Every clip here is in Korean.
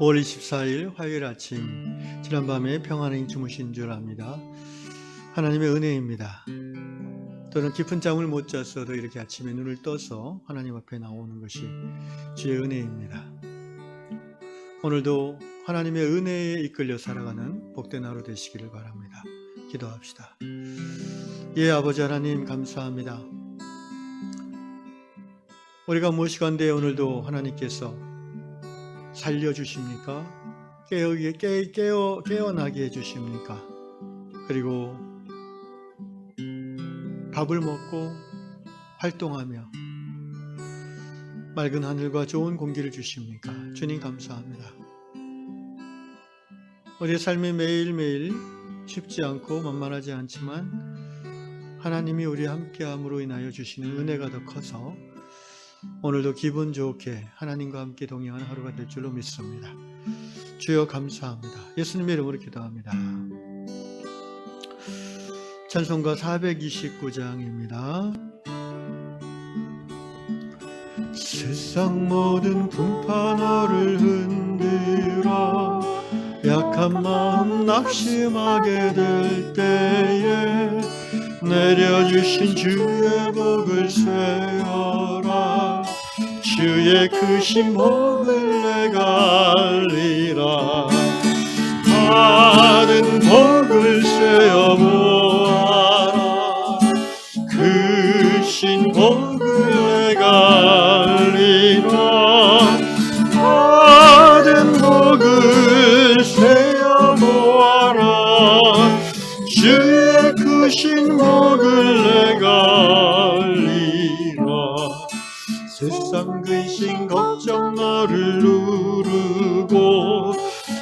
5월 24일 화요일 아침 지난밤에 평안히 주무신 줄 압니다. 하나님의 은혜입니다. 또는 깊은 잠을 못 잤어도 이렇게 아침에 눈을 떠서 하나님 앞에 나오는 것이 주의 은혜입니다. 오늘도 하나님의 은혜에 이끌려 살아가는 복된 하루 되시기를 바랍니다. 기도합시다. 예, 아버지 하나님 감사합니다. 우리가 무엇이간데 오늘도 하나님께서 살려주십니까? 깨어, 깨, 깨어, 깨어나게 해주십니까? 그리고 밥을 먹고 활동하며 맑은 하늘과 좋은 공기를 주십니까? 주님 감사합니다. 우리의 삶이 매일매일 쉽지 않고 만만하지 않지만 하나님이 우리 함께함으로 인하여 주시는 은혜가 더 커서 오늘도 기분 좋게 하나님과 함께 동행하는 하루가 될 줄로 믿습니다. 주여 감사합니다. 예수님의 이름으로 기도합니다. 찬송가 429장입니다. 세상 모든 분파 너를 흔들어 약한 마음 낙심하게 될 때에 내려주신 주의 복을 세어라 주의 크신 복을 내가 알리라. 받은 복을 세어 보아라. 크신 복 세상 근심 걱정 너를 누르고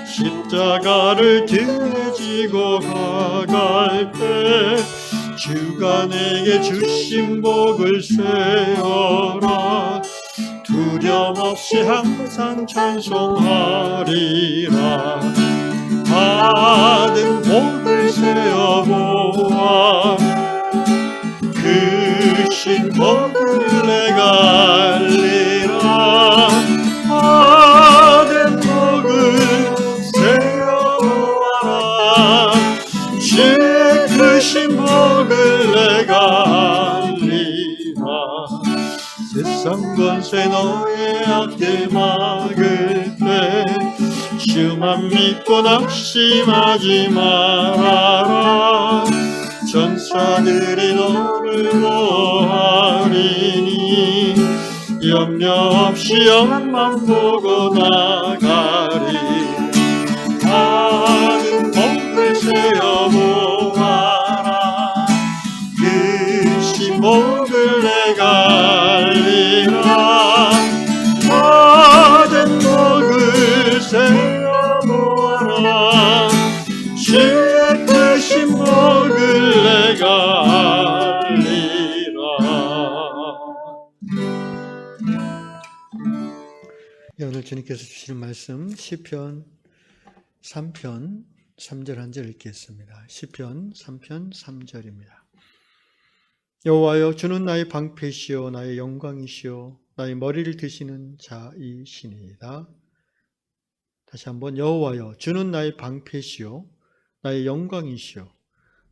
십자가를 등에 지고 가갈 때 주가 내게 주신 복을 세어라. 두려움 없이 항상 찬송하리라. 받은 복을 세어보아 알리라 받은 복을 세어보아라. 주의 크신 복을 내가 알리라. 세상 권세 너의 앞에 막을 때 주만 믿고 낙심하지 말아라. 전사들이 너 를 보하리니 염려 없이 옆만 보고 나가리 주님께서 주시는 말씀 시편 3편 3절 한 절 읽겠습니다. 시편 3편 3절입니다. 여호와여 주는 나의 방패시요 나의 영광이시요 나의 머리를 드시는 자이시니이다. 다시 한번 여호와여 주는 나의 방패시요 나의 영광이시요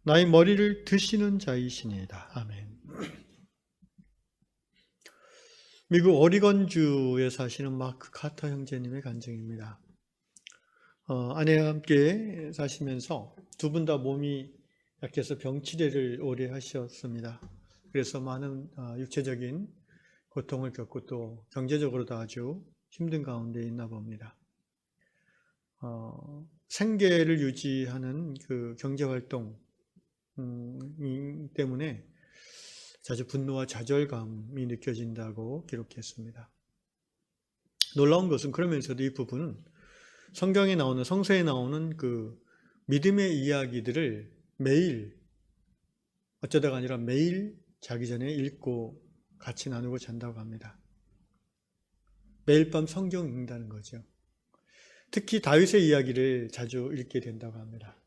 나의 머리를 드시는 자이시니이다. 아멘. 미국 오리건주에 사시는 마크 카터 형제님의 간증입니다. 어, 아내와 함께 사시면서 두 분 다 몸이 약해서 병치레를 오래 하셨습니다. 그래서 많은 어, 육체적인 고통을 겪고 또 경제적으로도 아주 힘든 가운데 있나 봅니다. 어, 생계를 유지하는 그 경제 활동 음, 때문에 자주 분노와 좌절감이 느껴진다고 기록했습니다. 놀라운 것은 그러면서도 이 부분은 성경에 나오는 성서에 나오는 그 믿음의 이야기들을 매일 어쩌다가 아니라 매일 자기 전에 읽고 같이 나누고 잔다고 합니다. 매일 밤 성경 읽는다는 거죠. 특히 다윗의 이야기를 자주 읽게 된다고 합니다.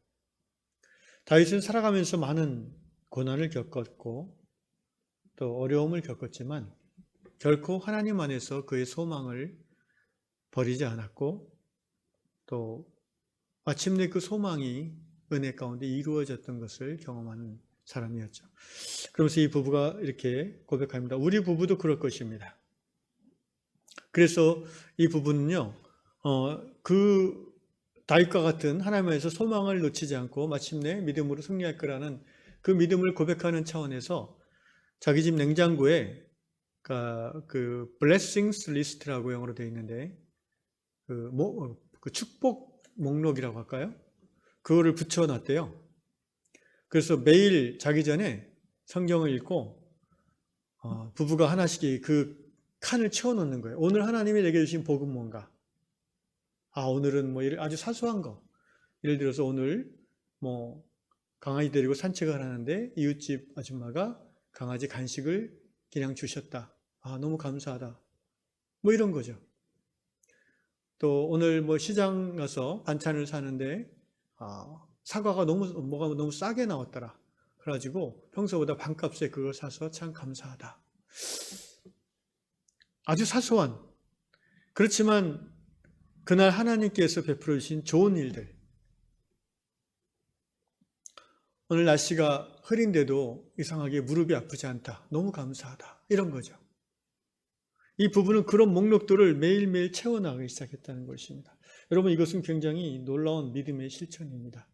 다윗은 살아가면서 많은 고난을 겪었고 또 어려움을 겪었지만 결코 하나님 안에서 그의 소망을 버리지 않았고 또 마침내 그 소망이 은혜 가운데 이루어졌던 것을 경험하는 사람이었죠. 그러면서 이 부부가 이렇게 고백합니다. 우리 부부도 그럴 것입니다. 그래서 이 부부는요, 어, 그 다윗과 같은 하나님에서 소망을 놓치지 않고 마침내 믿음으로 승리할 거라는 그 믿음을 고백하는 차원에서 자기 집 냉장고에 그, 그 blessings list라고 영어로 되어 있는데 그, 뭐, 그 축복 목록이라고 할까요? 그거를 붙여놨대요. 그래서 매일 자기 전에 성경을 읽고 어, 부부가 하나씩 그 칸을 채워놓는 거예요. 오늘 하나님이 내게 주신 복은 뭔가? 아 오늘은 뭐 아주 사소한 거. 예를 들어서 오늘 뭐 강아지 데리고 산책을 하는데 이웃집 아줌마가 강아지 간식을 그냥 주셨다. 아 너무 감사하다. 뭐 이런 거죠. 또 오늘 뭐 시장 가서 반찬을 사는데 아, 사과가 너무 뭐가 너무 싸게 나왔더라. 그래가지고 평소보다 반값에 그걸 사서 참 감사하다. 아주 사소한 그렇지만 그날 하나님께서 베풀어 주신 좋은 일들. 오늘 날씨가 흐린데도 이상하게 무릎이 아프지 않다. 너무 감사하다. 이런 거죠. 이 부부는 그런 목록들을 매일매일 채워나가기 시작했다는 것입니다. 여러분 이것은 굉장히 놀라운 믿음의 실천입니다.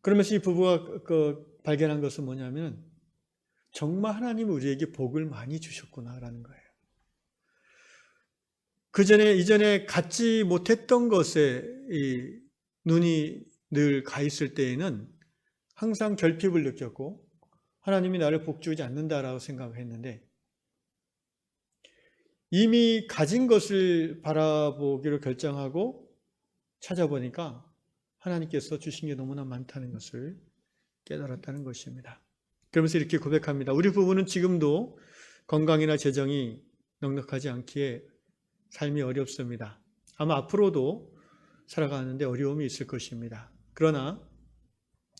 그러면서 이 부부가 그 발견한 것은 뭐냐면 정말 하나님 우리에게 복을 많이 주셨구나라는 거예요. 그 전에 이전에 갖지 못했던 것에 눈이 늘 가 있을 때에는 항상 결핍을 느꼈고 하나님이 나를 복주지 않는다라고 생각했는데 이미 가진 것을 바라보기로 결정하고 찾아보니까 하나님께서 주신 게 너무나 많다는 것을 깨달았다는 것입니다. 그러면서 이렇게 고백합니다. 우리 부부는 지금도 건강이나 재정이 넉넉하지 않기에 삶이 어렵습니다. 아마 앞으로도 살아가는데 어려움이 있을 것입니다. 그러나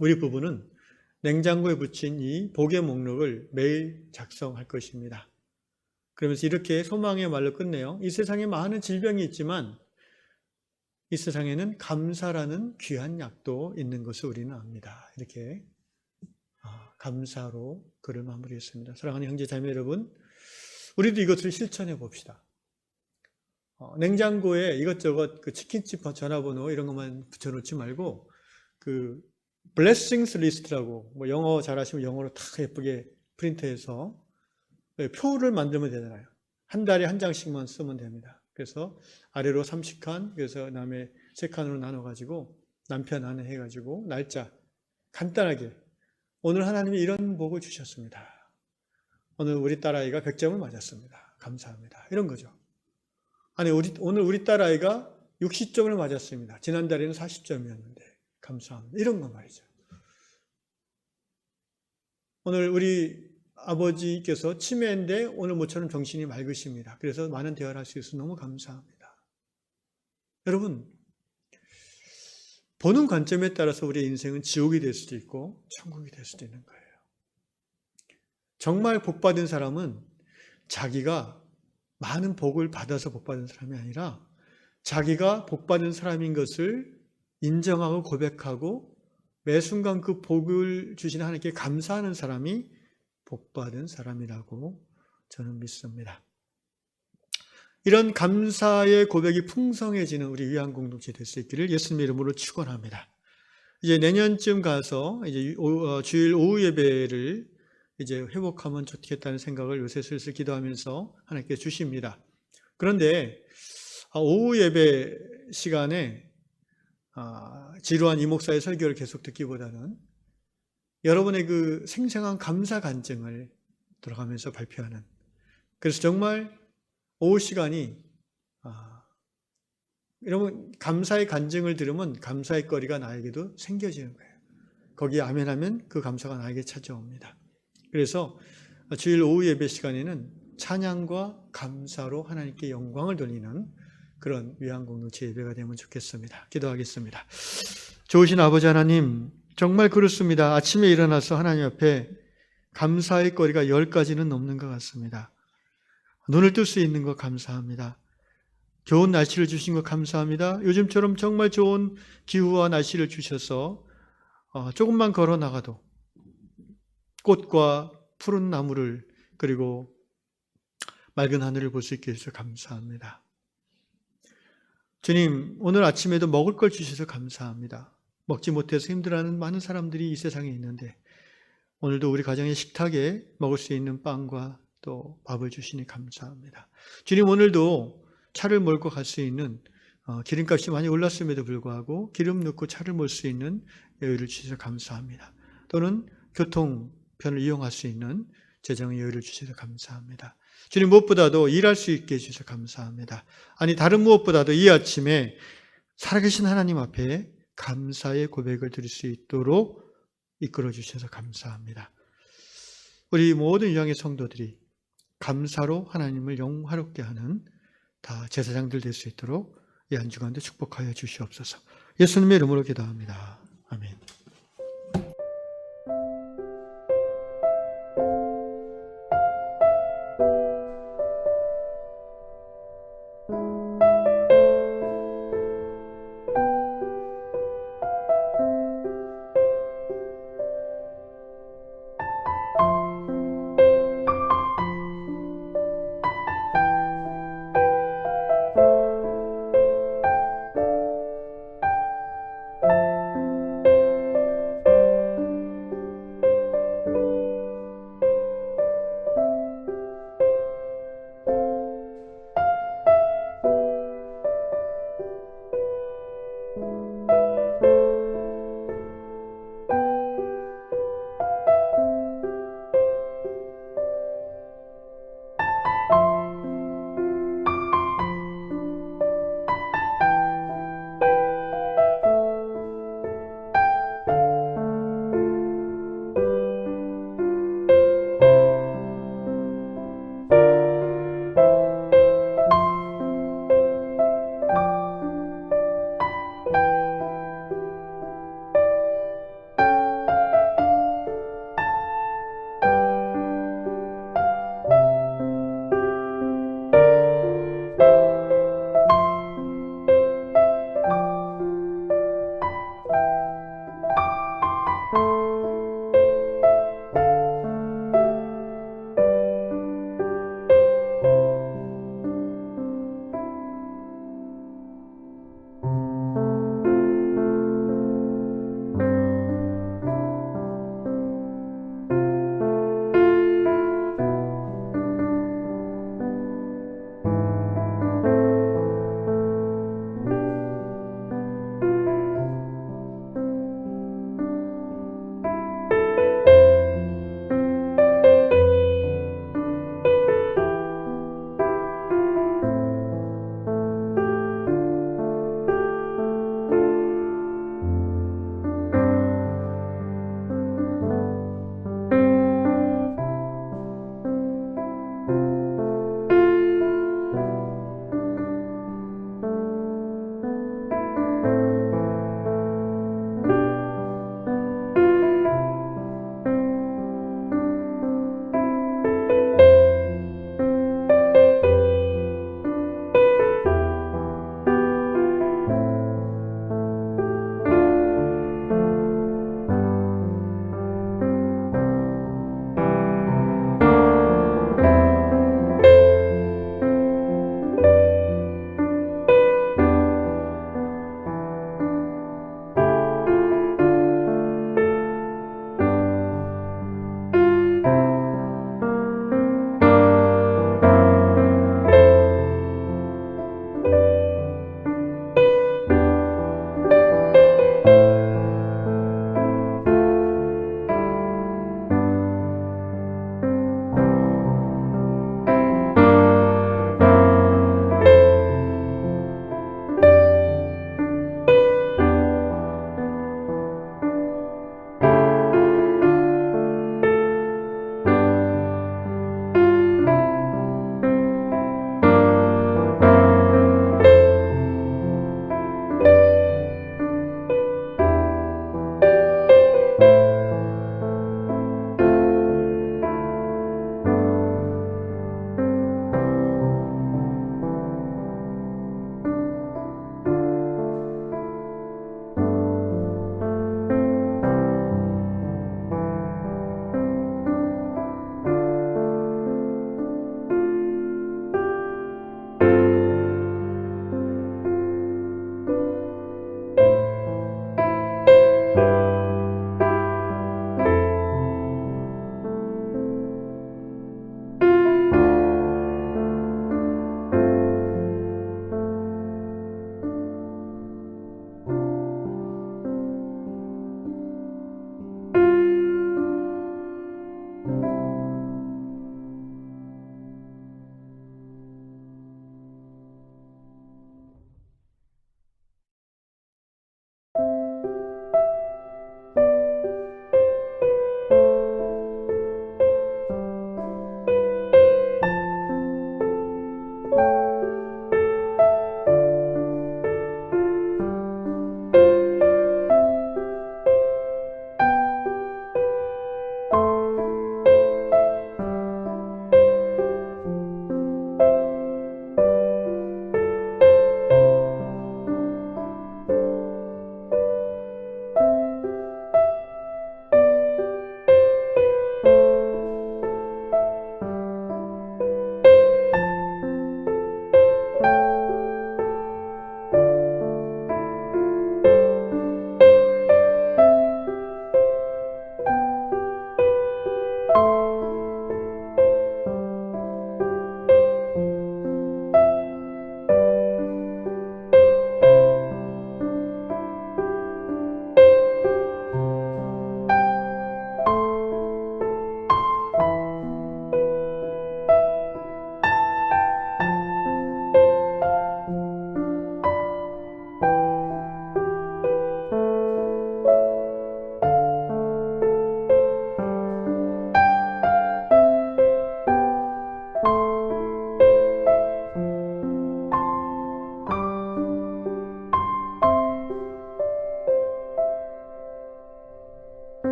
우리 부부는 냉장고에 붙인 이 복의 목록을 매일 작성할 것입니다. 그러면서 이렇게 소망의 말로 끝내요. 이 세상에 많은 질병이 있지만 이 세상에는 감사라는 귀한 약도 있는 것을 우리는 압니다. 이렇게 아, 감사로 글을 마무리했습니다. 사랑하는 형제 자매 여러분, 우리도 이것을 실천해 봅시다. 어, 냉장고에 이것저것 그 치킨집 전화번호 이런 것만 붙여놓지 말고 그 blessings list라고 뭐 영어 잘하시면 영어로 다 예쁘게 프린트해서 표를 만들면 되잖아요. 한 달에 한 장씩만 쓰면 됩니다. 그래서 아래로 30칸, 그래서 그다음에 세 칸으로 나눠 가지고 남편 아내 해 가지고 날짜 간단하게 오늘 하나님이 이런 복을 주셨습니다. 오늘 우리 딸아이가 100점을 맞았습니다. 감사합니다. 이런 거죠. 아니 우리 오늘 우리 딸아이가 60점을 맞았습니다. 지난달에는 40점이었는데 감사합니다. 이런 거 말이죠. 오늘 우리 아버지께서 치매인데 오늘 모처럼 정신이 맑으십니다. 그래서 많은 대화를 할 수 있어서 너무 감사합니다. 여러분, 보는 관점에 따라서 우리의 인생은 지옥이 될 수도 있고 천국이 될 수도 있는 거예요. 정말 복받은 사람은 자기가 많은 복을 받아서 복받은 사람이 아니라 자기가 복받은 사람인 것을 인정하고 고백하고 매 순간 그 복을 주신 하나님께 감사하는 사람이 복받은 사람이라고 저는 믿습니다. 이런 감사의 고백이 풍성해지는 우리 위안 공동체 될 수 있기를 예수님 이름으로 축원합니다. 이제 내년쯤 가서 이제 어, 주일 오후 예배를 이제 회복하면 좋겠다는 생각을 요새 슬슬 기도하면서 하나님께 주십니다. 그런데 아, 오후 예배 시간에 아, 지루한 이 목사의 설교를 계속 듣기보다는 여러분의 그 생생한 감사 간증을 들어가면서 발표하는 그래서 정말 오후 시간이 아, 여러분 감사의 간증을 들으면 감사의 거리가 나에게도 생겨지는 거예요. 거기에 아멘하면 그 감사가 나에게 찾아옵니다. 그래서 주일 오후 예배 시간에는 찬양과 감사로 하나님께 영광을 돌리는 그런 위안 공동체 예배가 되면 좋겠습니다. 기도하겠습니다. 좋으신 아버지 하나님, 정말 그렇습니다. 아침에 일어나서 하나님 앞에 감사의 거리가 열 가지는 넘는 것 같습니다. 눈을 뜰 수 있는 것 감사합니다. 좋은 날씨를 주신 것 감사합니다. 요즘처럼 정말 좋은 기후와 날씨를 주셔서 어, 조금만 걸어 나가도 꽃과 푸른 나무를 그리고 맑은 하늘을 볼 수 있게 해주셔서 감사합니다. 주님, 오늘 아침에도 먹을 걸 주셔서 감사합니다. 먹지 못해서 힘들어하는 많은 사람들이 이 세상에 있는데 오늘도 우리 가정의 식탁에 먹을 수 있는 빵과 또 밥을 주시니 감사합니다. 주님 오늘도 차를 몰고 갈 수 있는 어, 기름값이 많이 올랐음에도 불구하고 기름 넣고 차를 몰 수 있는 여유를 주셔서 감사합니다. 또는 교통편을 이용할 수 있는 재정의 여유를 주셔서 감사합니다. 주님 무엇보다도 일할 수 있게 해주셔서 감사합니다. 아니 다른 무엇보다도 이 아침에 살아계신 하나님 앞에 감사의 고백을 드릴 수 있도록 이끌어 주셔서 감사합니다. 우리 모든 유형의 성도들이 감사로 하나님을 영화롭게 하는 다 제사장들 될 수 있도록 이 한 주간도 축복하여 주시옵소서. 예수님의 이름으로 기도합니다. 아멘.